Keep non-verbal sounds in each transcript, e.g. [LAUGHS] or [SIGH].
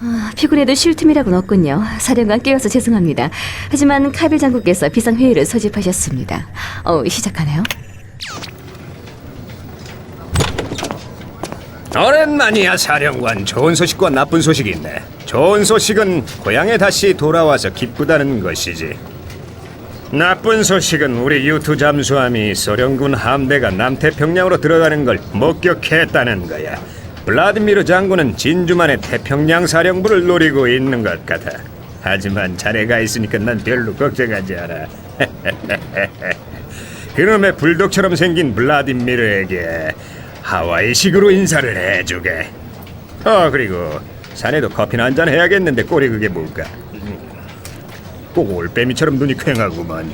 아, 피곤해도 쉴 틈이라고는 없군요. 사령관 깨워서 죄송합니다. 하지만 카빌 장군께서 비상회의를 소집하셨습니다. 어, 시작하나요? 오랜만이야 사령관 좋은 소식과 나쁜 소식이 있네 좋은 소식은 고향에 다시 돌아와서 기쁘다는 것이지 나쁜 소식은 우리 유투 잠수함이 소련군 함대가 남태평양으로 들어가는 걸 목격했다는 거야 블라디미르 장군은 진주만의 태평양 사령부를 노리고 있는 것 같아 하지만 자네가 있으니까 난 별로 걱정하지 않아 [LAUGHS] 그놈의 불독처럼 생긴 블라디미르에게 하와이식으로 인사를 해주게. 아 그리고 자네도 커피나 한잔 해야겠는데 꼴이 그게 뭘까? 음, 꼭 올빼미처럼 눈이 퀭하구만.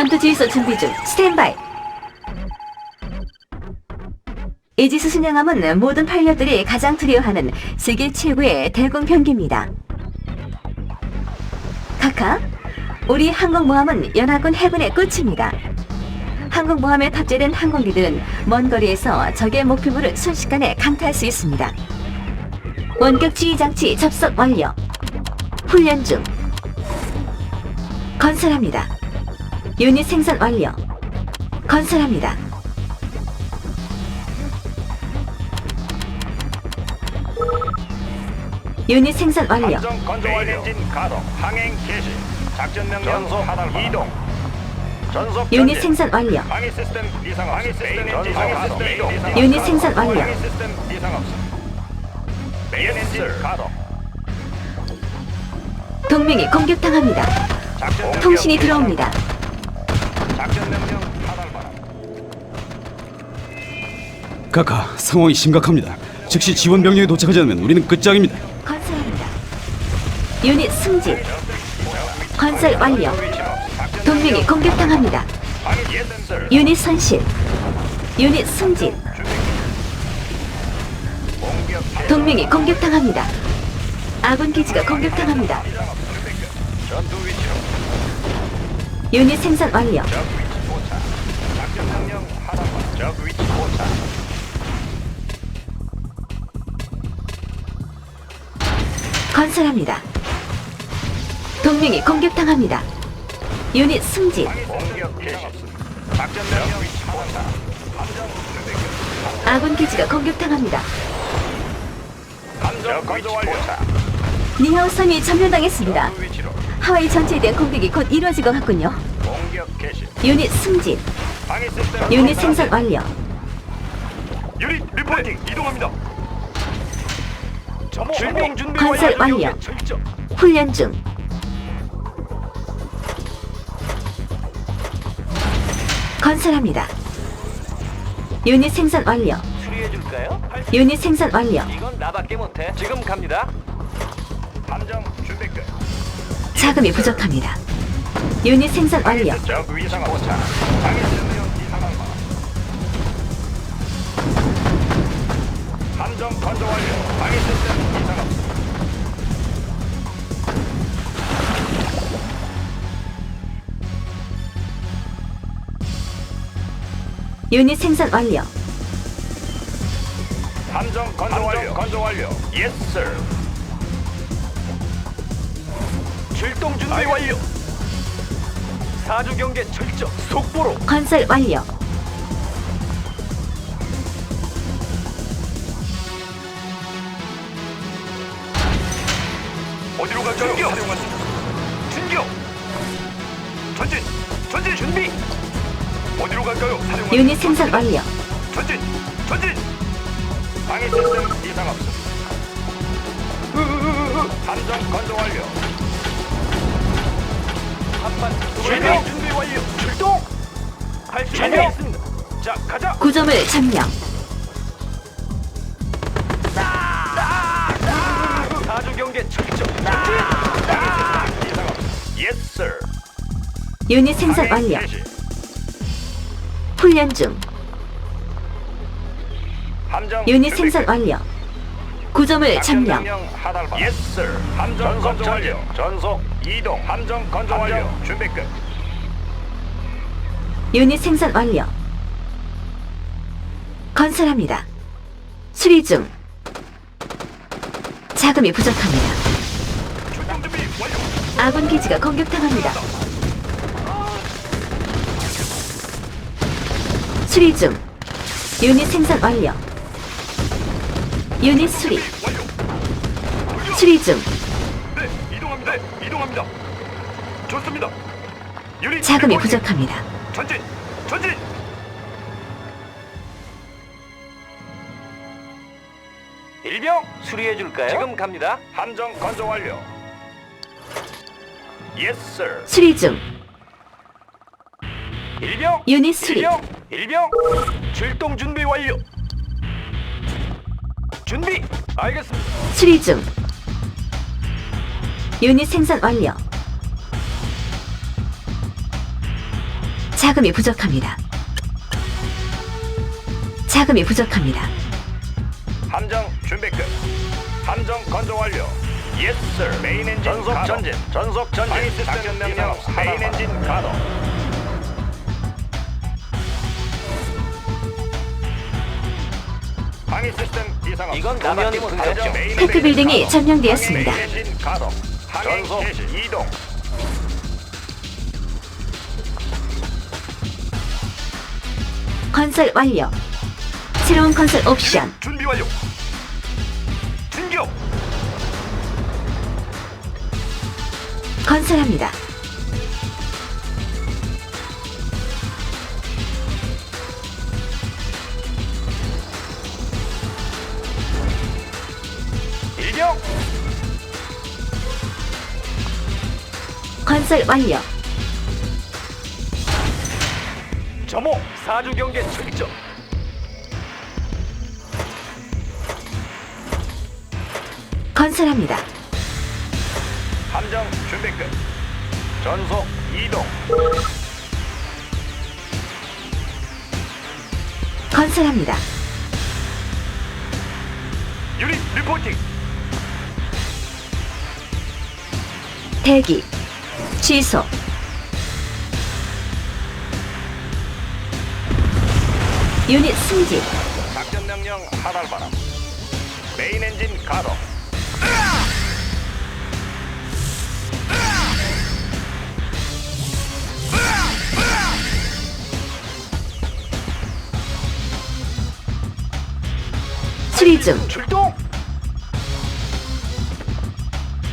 전투 지휘소 준비 중. 스탠바이. 이지스 순양함은 모든 파일럿들이 가장 두려워하는 세계 최고의 대공 병기입니다. 카카, 우리 항공모함은 연합군 해군의 끝입니다. 항공모함에 탑재된 항공기들은 먼 거리에서 적의 목표물을 순식간에 강타할 수 있습니다. 원격 지휘 장치 접속 완료. 훈련 중. 건설합니다. 유닛 생산 완료. 건설합니다. 유닛 생산 완료. 함정 건조 완료. 엔진 가동. 항행 개시. 작전 명령 하달 이동. 전속 유닛 전진. 생산 완료. 방위 시스템 이상 없음. 방위 시스템 이상 없음. 이동. 유닛 생산 완료. 방위 시스템 이상 없음. 메인 엔진 가동. 동맹이 공격당합니다. 작전 명령 통신이. 들어옵니다. 작전 명령 하달 바람. 카카, 상황이 심각합니다. 즉시 지원 병력이 도착하지 않으면 우리는 끝장입니다. 건설합니다. 유닛 승진. 건설 완료. 동맹이 공격당합니다. 유닛 선실. 유닛 승진. 동맹이 공격당합니다. 아군 기지가 공격당합니다. 전투. 유닛 생산 완료. 적 위치 포착. 작전 명령 하달 바람. 적 위치 포착. 건설합니다. 동맹이 공격당합니다. 유닛 승진. 공격 개시. 작전 명령 위치 포착. 함정 준비 끝. 아군 기지가 공격당합니다. 함정 건조 완료. 니하우섬이 점령당했습니다. 그 위치로 하와이 전체에 대한 공격이 곧 이루어질 것 같군요. 공격 개시. 유닛 승진. 시스템 유닛 생산 완료. 유닛 리포팅 이동합니다. 출동 준비 건설 완료. 훈련 중. 건설합니다. 유닛 생산 완료. 수리해 줄까요? 유닛 생산 완료. 이건 나밖에 못해. 지금 갑니다. 자금이 부족합니다. 유닛 생산 완료. 적 위상. 함정 건조 이상. 유닛 생산 완료. 함정 건조 완료. 건조 완료. 예스 sir. 출동 준비 완료. 사주 경계 철저 속보로. 건설 완료. 어디로 갈까요? 준교. 준교. 전진. 전진 준비. 어디로 갈까요? 사령관. 유닛 생산 완료. 전진. 전진. 방위 시스템 이상 없음. 함정 건조 완료. 출동 준비 완료. 출동. 할수 준비. 있습니다. 자 가자. 구점을 점령. 사주 경계 철저. 전진. 이상 없음. 예스 sir. 유닛 생산 완료. 개시. 훈련 중. 함정 유닛 준비 생산 끝. 완료. 구점을 점령. 예스 sir. 함정 건조 완료. 전속 이동. 함정 건조 완료. 준비 끝. 유닛 생산 완료. 건설합니다. 수리 중. 자금이 부족합니다. 출동 준비 완료. 아군 기지가 공격당합니다. 수리 중. 유닛 생산 완료. 유닛 수리. 완료. 수리 중. 좋습니다. 유닛 자금이. 부족합니다. 전진, 전진. 일병 수리해 줄까요? 지금 갑니다. 함정 건조 완료. 예스, sir. 수리 중. 일병 유닛 수리. 일병 일병 출동 준비 완료. 준비 알겠습니다. 수리 중. 유닛 생산 완료. 자금이 부족합니다. 자금이 부족합니다. 함정 준비 끝. 함정 건조 완료. 예스, sir. 메인 엔진 전속 가동. 전진. 전속 전진. 작전 명령 메인 엔진 가동. 방위 시스템 이상 이건 가면 가죠. 테크 빌딩이 점령되었습니다. 전속 이동. 건설 완료. 새로운 건설 옵션. 준비 완료. 진격. 건설합니다. 건설 완료. 점호 사주 경계 출정. 건설합니다. 함정 준비 끝. 전속 이동. 건설합니다. 유닛 리포팅. 대기. 취소. 유닛 승진. 작전 명령 하달 바람. 메인 엔진 가동. 수리 중. 출동.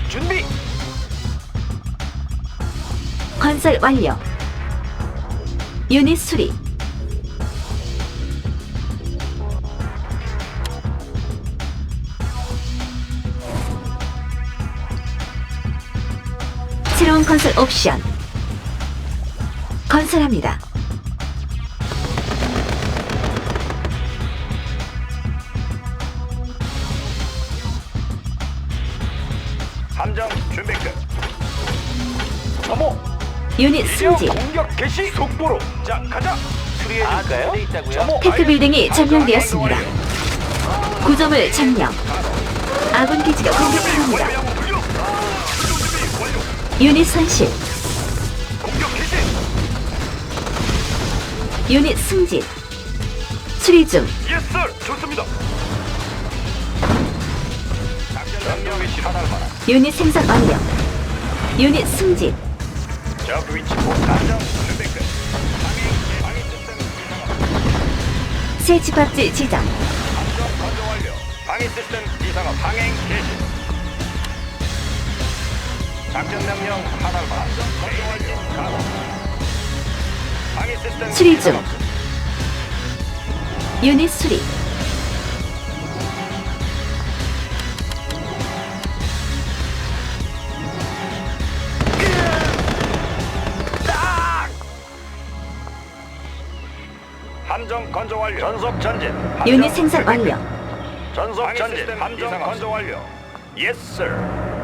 준비. 건설 완료. 유닛 수리. 새로운 건설 옵션. 건설합니다. 함정 준비 끝. 점호. 유닛 승진. 공격 개시 속보로. 자 가자. 수리해 줄까요? 점호 테크 빌딩이. 점령되었습니다. 완료. 구점을 점령. 아군 기지가 공격합니다. 유닛 손실. 공격 개시. 유닛 승진. 수리 중. 예스, sir. 좋습니다. 명령 위치 바람. 유닛 생산 완료. 유닛 승진. 적 위치 보. 새 집합지 지정. 건조 완료. 방위 시스템 이상화 항행 개시. 작전 명령 하달 바람. 건조 완료. 가동. 방위 시스템 수리 중. 이상 없음. 유닛 수리. 함정 건조 완료. 전속 전진. 함정 유닛 생산. 완료. 전속 전진. 함정 건조 완료. 예스, sir.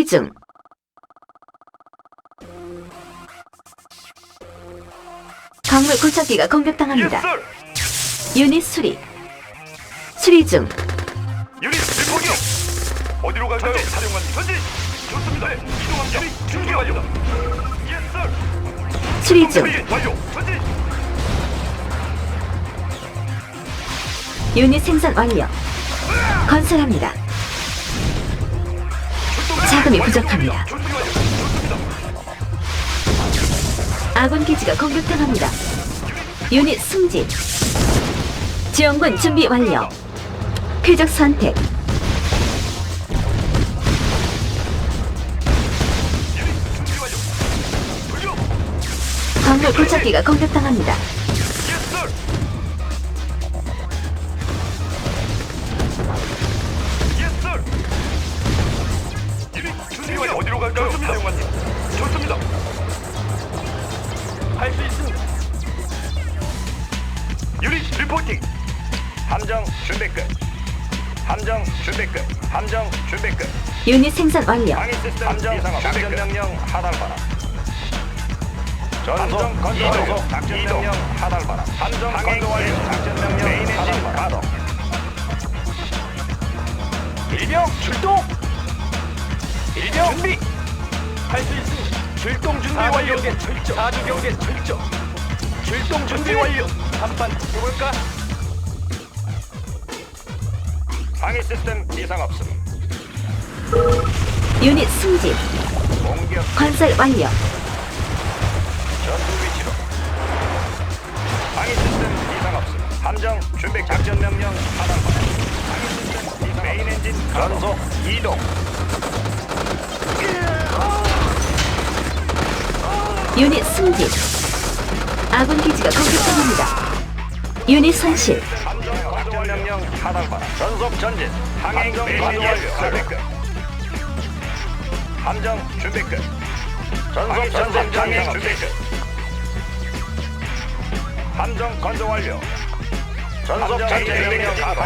수리 중. 광물 굴착기가 공격당합니다. 유닛 수리. 수리 중. 유닛 불포격. 어디로 갈까요? 사령관님. 전진. 좋습니다. 네, 이동합니다. 준비 완료. 예스, 서. 수리 중. 완료. 전진. 유닛 생산 완료. 건설합니다. 자금이 부족합니다. 아군 기지가 공격당합니다. 유닛 승진. 지원군 준비 완료. 표적 선택. 광물 고착기가 공격당합니다. 준비 끝. 함정 준비 끝. 유닛 생산 완료. 방위 시스템 함정 작전 명령 하달 바람. 전속 건조 작전 명령 하달 바람. 함정 건조 완료. 작전 명령 하달 바람. 가동. 일병 출동. 일병 준비. 할 수 있습니다. 출동 준비 완료. 경계 출정. 사주 경계 출정. 출동 준비 완료. 한판 해볼까? 방위 시스템 이상 없음. 유닛 승진. 공격 건설 완료. 전투 위치로 방위 시스템 이상 없음 함정 준비 작전 명령 하단 방위 시스템 이상 메인 엔진 전속 이동 유닛 승진. 아군 기지가 공격당합니다. 유닛 손실. 함정 작전 명령 하단 전속 전진 항행 준비 끝 함정 준비 끝. 전속 전진 항행 준비 끝. 함정 건조 완료. 전속 전진 명령 하단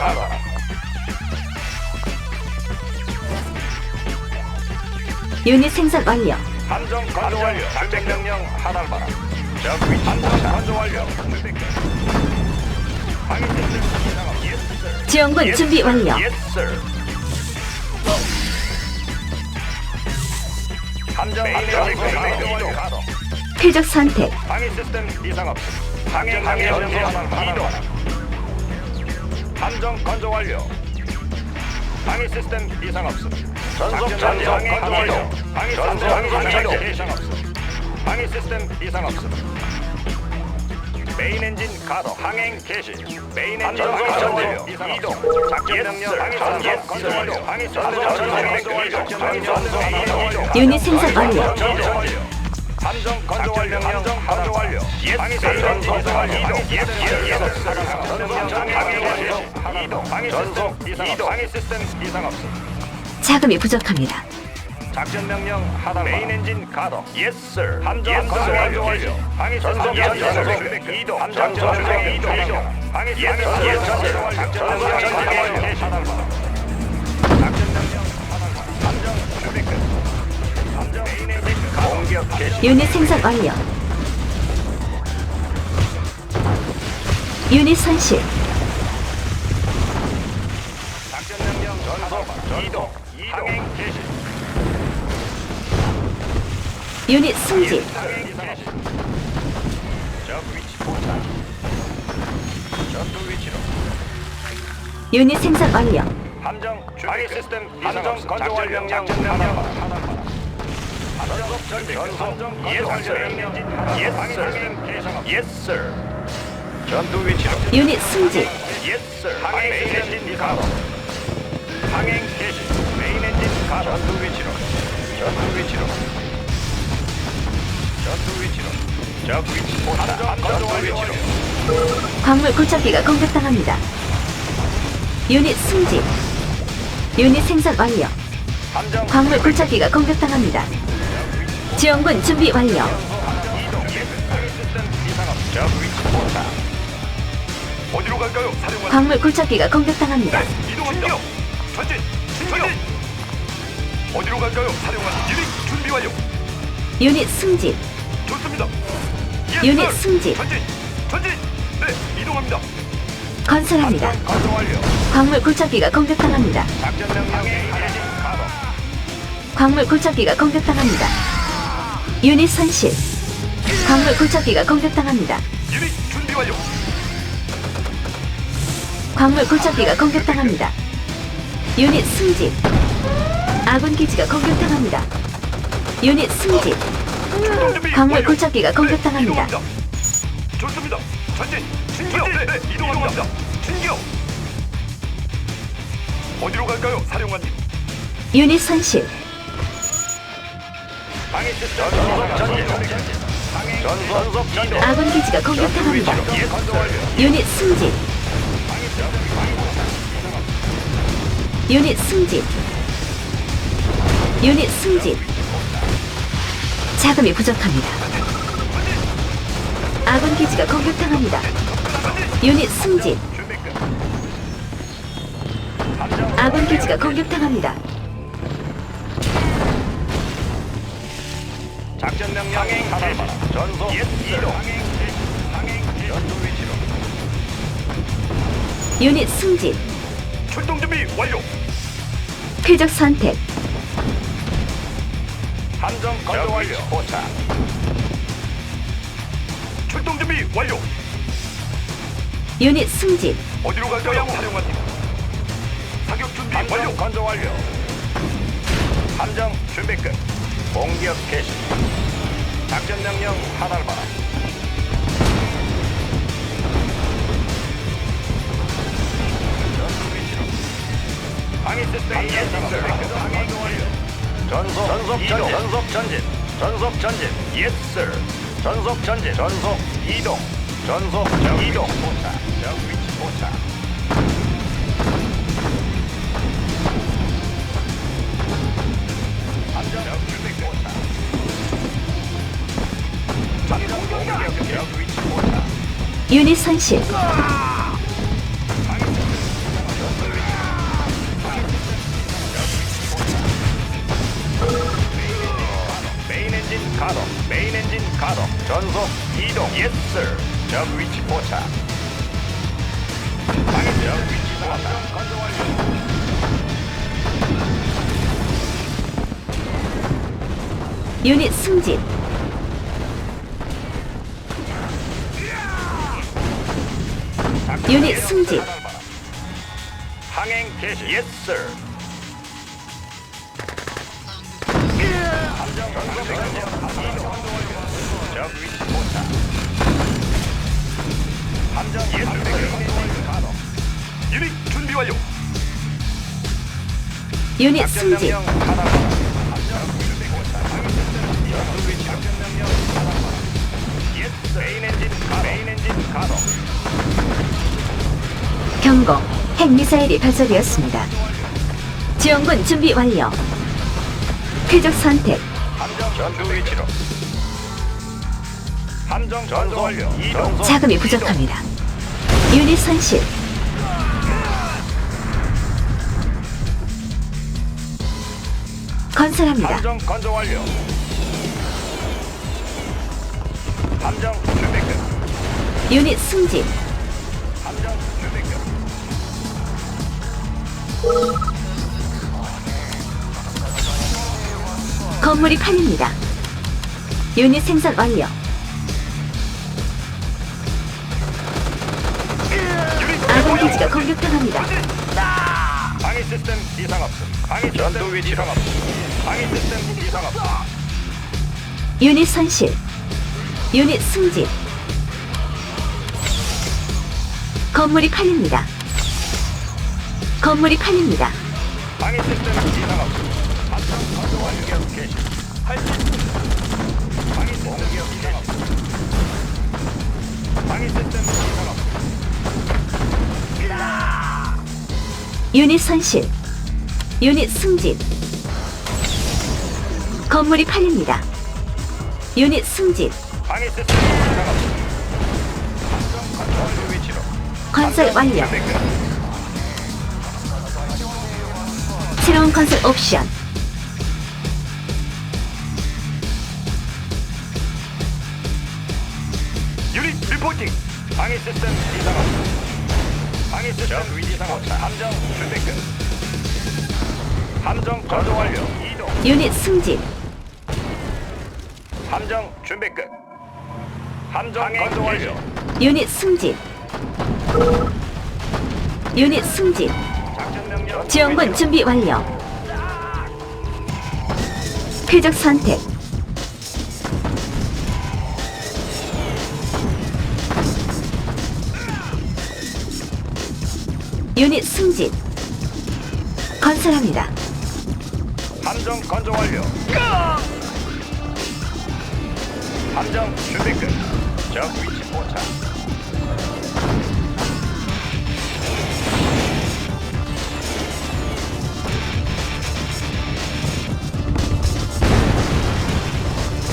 유닛 생산 완료. 함정 건조 완료. 작전 명령 하달 바람. 적 위치 함정 건조 완료. 준비 끝. 방위 지원군 Yes, 준비 sir. 완료. Yes, sir. 함정 함정. 표적 선택. 방위 시스템 이상 없. 항행 항행 전송 이동. 함정 건조 완료. 방위 시스템 이상 없음. 전속 전송 건조 완료. 방위 전송 전송 이상 없음. 방위 시스템 이상 없음. 메인 엔진 가동. 항행 개시. 메인 엔진 전송 완료. 이동. 작전 명령. 작전 이동. 유닛 생산 완료. 함정 건조 완료. 함정 건조 완료. 방위 전송 이동 완료. 이동. 방위 시스템 이동. 방위 시스템 이상 없음. 자금이 부족합니다. 작전 명령 하단 메인 엔진 가동. 예스 sir. 함정 건조 완료. 방위 전송 전송 이동. 함정 전송 이동. 방위 예스 예스 명령 전진 완료. 유닛 생산 완료. 유닛 손실. 작전 명령 전속 이동. 이동. 개시. 유닛 승진. 적 위치 포착. 전투 위치로. 유닛 생산 완료. 함정 방위 시스템 함정 건조 완료. 작전 명령 전속 전진 함정 예스 명령 예스 sir 예스 sir. 전투 위치로. 유닛 승진. 예스 항행 엔진 가동 항행 개시. 메인 엔진 가동 전투 위치로. 전투 위치로 광물 고착기가 공격당합니다. 유닛 승진. 유닛 생산 완료. 광물 고착기가 공격당합니다. 지원군 준비 완료. 어디로 갈까요 사령관 광물 고착기가 공격당합니다. 이동합니다. 전진, 전진. 어디로 갈까요, 사령관? 유닛 준비 완료. 유닛 승진. 좋습니다. 예스, 유닛 sir. 승진. 전진, 전진. 네, 이동합니다. 건설합니다. 완료. 광물 고착기가 공격당합니다. 작전 명령에 가동. 광물 굴착기가 공격당합니다. 유닛 손실. 광물 굴착기가 공격당합니다. 유닛 준비 완료. 광물 굴착기가 공격당합니다. 유닛 승진. 아군 기지가 공격당합니다. 유닛 승진. 광물 완료. 굴착기가 공격당합니다. 네. 좋습니다. 전진. 진격. 네, 네, 이동합니다. 진격. 어디로 갈까요, 사령관님? 유닛 시스템 전속 전진. 전속 전진. 아군 기지가 공격당합니다. 유닛 승진. 유닛 승진. 유닛 승진. 자금이 부족합니다. 아군 기지가 공격당합니다. 유닛 승진. 아군 기지가 공격당합니다. 작전 명령 항행 전속 이동 항행 항행 전투 위치로 유닛 승진. 출동 준비 완료. 쾌적 선택. 함정 건조 완료. 포착. 출동 준비 완료. 유닛 승진. 어디로 갈까요, 사령관님? 사격 준비 완료. 건조 완료. 함정 준비 끝. 공격 개시. 작전 명령 하달마. 방위 시스템 예상 건조 완료. 전속 전속 전진. 전속 전진. 전속 전진. 예스 sir. 전속 전진. 전속 이동. 전속 이동. 포착. 적 위치 포착. 유닛 손실. 가동 전속 이동 예스 sir. 적 위치 포착 적 위치 포착 건조 완료 유닛 승진. 유닛 승진. 항행 개시 예스 sir. 함정 유닛 준비 완료 유닛 승진. 경고. 핵미사일이 발사되었습니다. 지원군 준비 완료. 쾌적 선택. 함정 전투 위치로 함정 전투 완료 이동 자금이 부족합니다. 유닛 손실. 건설합니다. 함정 건조 완료 함정 준비 끝 유닛 승진. 함정 준비 끝 건물이 팔립니다. 유닛 생산 완료. 기지가 공격당합니다. 방위 시스템 이상 없음 방위 전투 위치 이상 없음 방위 시스템 이상 없음 유닛 손실. 유닛 승진. 건물이 팔립니다. 건물이 팔립니다. 방위 시스템 이상 없음 함정 건조 완료 개시 할수 방위 시스템 이상 없음 방위 시스템 유닛 손실. 유닛 승진. 건물이 팔립니다. 유닛 승진. 시스템 위치로 건설 완료. 새로운 건설 옵션. 유닛 리포팅 방위 시스템 이상 방위 시스템 이 상 없음 함정 준비 끝 함정 건조 완료 이동 유닛 승진. 함정 준비 끝. 함정 건조 완료. 유닛 승진. 유닛 승진. 지원군 준비 완료. 표적 선택. 유닛 승진. 건설합니다. 함정 건조 완료. 함정 준비 끝. 적 위치 포착.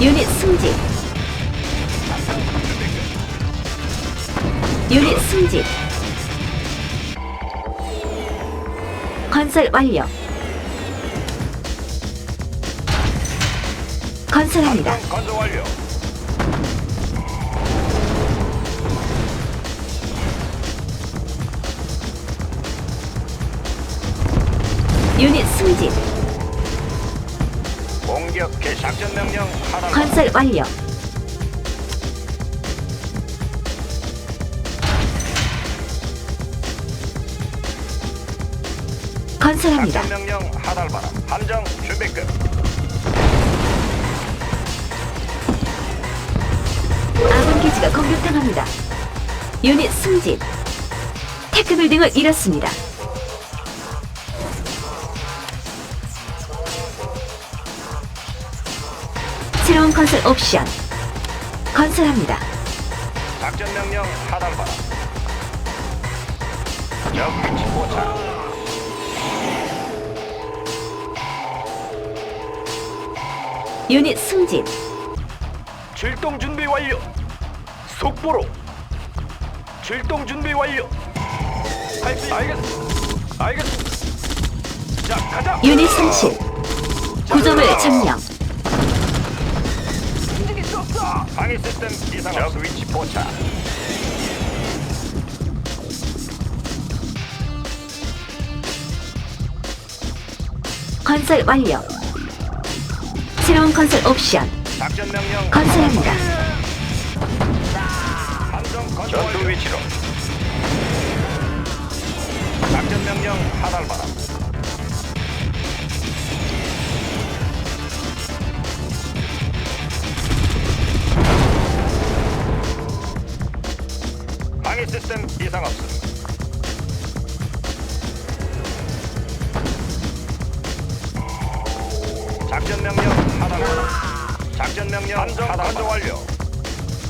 유닛 승진. 유닛 승진. 건설 완료. 건설합니다. 건조 완료. 유닛 승진. 공격 개 작전 명령 하단. 건설 완료. 건설합니다. 작전 명령 하달 바람. 함정 준비 끝. 아군 기지가 공격당합니다. 유닛 승진. 테크 빌딩을 잃었습니다. 새로운 건설 옵션. 건설합니다. 작전 명령 하달 바람. 적 위치 포착. 유닛 승진. 출동 준비 완료. 속보로. 출동 준비 완료. 알겠습니다. 알겠습니다. 자, 가자. 유닛 손실. 구점을 점령. 방위 시스템 이상 적 위치 포착. 건설 완료. 새로운 건설 옵션. 작전 명령 건설합니다. 함정 전투 위치로. 작전 명령 하달 바람. 방위 시스템 이상 없음. 작전 명령 하달바람. 작전 명령 함정 건조 완료.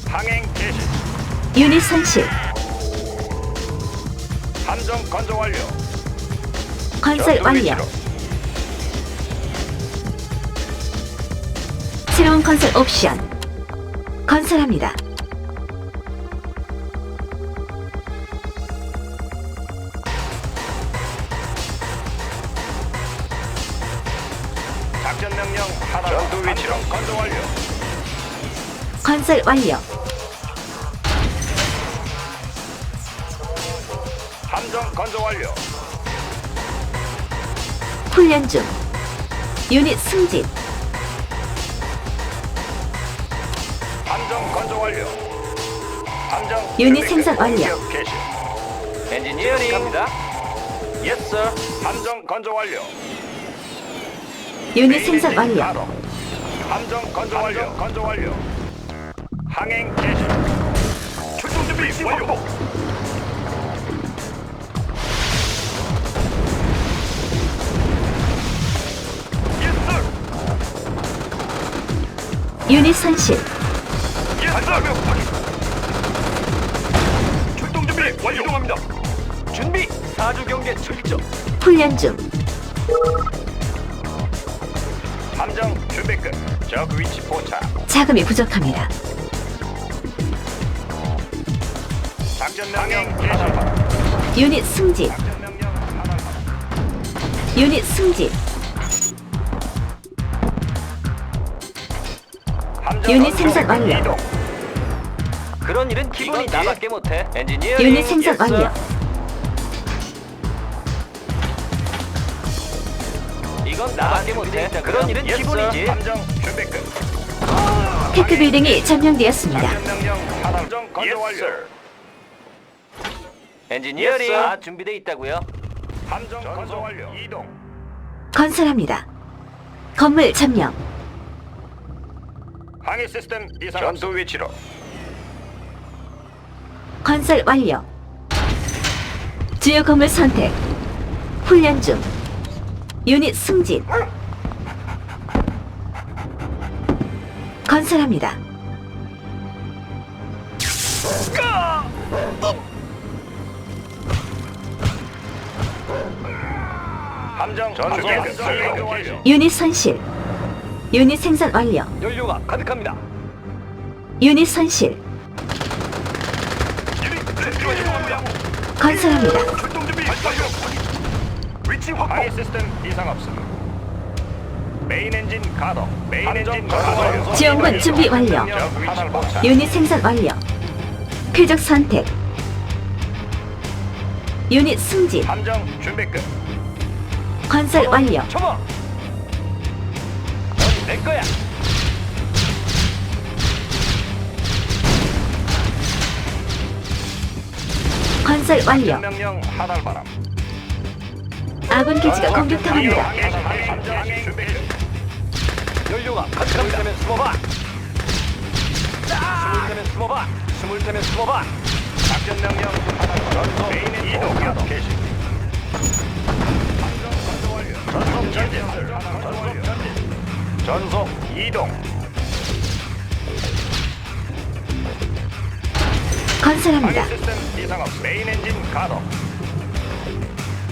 항행 개시. 유닛 손실. 함정 건조 완료. 건설 전투 완료. 위치로. 새로운 건설 옵션. 건설합니다. 명령 하나. 전투 위치로 건조 완료. 건설 완료. 함정 건조 완료. 훈련 중. 유닛 승진. 함정 건조 완료. 함정 유닛 준비 생산 끝. 완료. 공격 개시. 엔지니어링 갑니다. 예스. 함정 건조 완료. 유닛 생산 완료. 함정 건조 완료. 건조 완료. 항행 개시. 출동 준비 완료. 유닛 손실. 출동 준비 완료. 이동합니다. 준비. 사주 경계 출정. 훈련 중. 준비 끝. 적 위치 포착. 자금이 부족합니다. 작전 명령 개시. 유닛 승진. 작전 명령 하나. 유닛 승진. 함정 유닛 생산 완료. 이동. 그런 일은 기본이 나밖에 못해. 엔지니어. 유닛 생산 완료. 나밖에 못해. 그런 일은 기본이지. 함정 준비 끝. 테크 빌딩이 점령되었습니다. 작전 명령 하단. 함정 건조 완료. 엔지니어링 다 준비돼 있다고요. 함정 건조 완료. 이동. 건설합니다. 건물 점령. 항해 시스템 이상 전투 위치로. 건설 완료. 주요 건물 선택. 훈련 중. 유닛 승진. 건설합니다. 함정 전투 완료. 유닛 선실. 유닛 생산 완료. 연료가 가득합니다. 유닛 선실. 건설합니다. 출동 준비 완료. 위치 확보. 항해 시스템 이상 없음. 메인 엔진 가동. 메인 엔진 가동. 지원군 준비 완료. 유닛 생산 완료. 표적 선택. 유닛 승진. 함정 준비 끝. 건설 완료. 쳐봐. 넌내 거야. 건설 완료. 명령 하달 바람. 아군 기지가 공격당합니다. 함정 준비 끝. 연료가 가득합니다. 숨을 때면 숨어봐. 숨을 때면 숨어봐. 숨을 때면 숨어봐. 작전 명령 전소 메인 이동 개시. 전속 전진. 전속 전진. 전속 이동. 건설합니다. 방해 시스템 이상 없음. 메인 엔진 가동.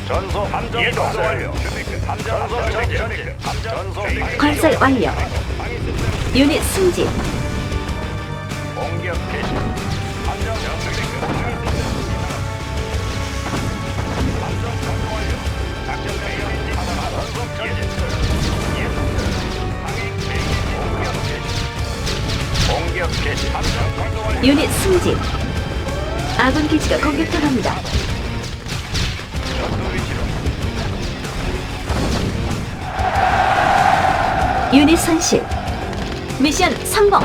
전소 함정 이동 완료. 준비 끝. 함정 전소 전진. 함정 전소 건설 완료. 유닛 승진. 공격 개시. 함정 완료. 전진. 예. 완료. 유닛 승진. 아군 기지가 공격당합니다. 유닛 선실. 미션 성공.